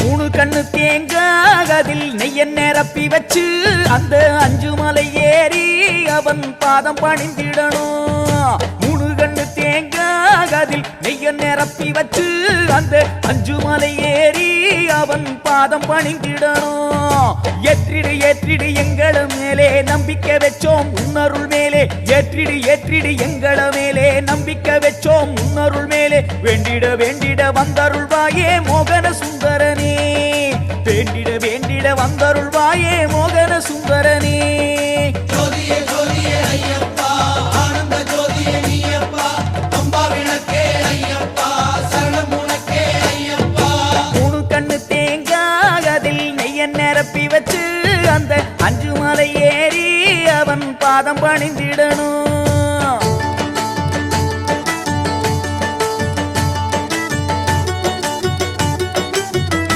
மூணு கண்ணு தேங்காய் நெய்ய நிரப்பி வச்சு அந்த அஞ்சு மலை ஏறி அவன் பாதம் பணிந்திடணும். மூணு கண்ணு தேங்காய் நெய்ய நிரப்பி வச்சு அந்த அஞ்சு மலை ஏறி அவன் பாதம் பணிந்திடணும். ஏற்றிடு ஏற்றிடு எங்கள மேலே நம்பிக்கை வச்சோம். உன்னருள் மேலே ஏற்றிடு ஏற்றிடு எங்கள மேலே நம்பிக்கை செவிக்க வச்சோம். முன்னருள் மேலே வேண்டிட வேண்டிட வந்தருள்வாயே மோகன சுந்தரனே. வேண்டிட வேண்டிட வந்தருள்வாயே மோகன சுந்தரனே. அந்த அஞ்சு மலை ஏறி அவன் பாதம் பணிந்திடணும்.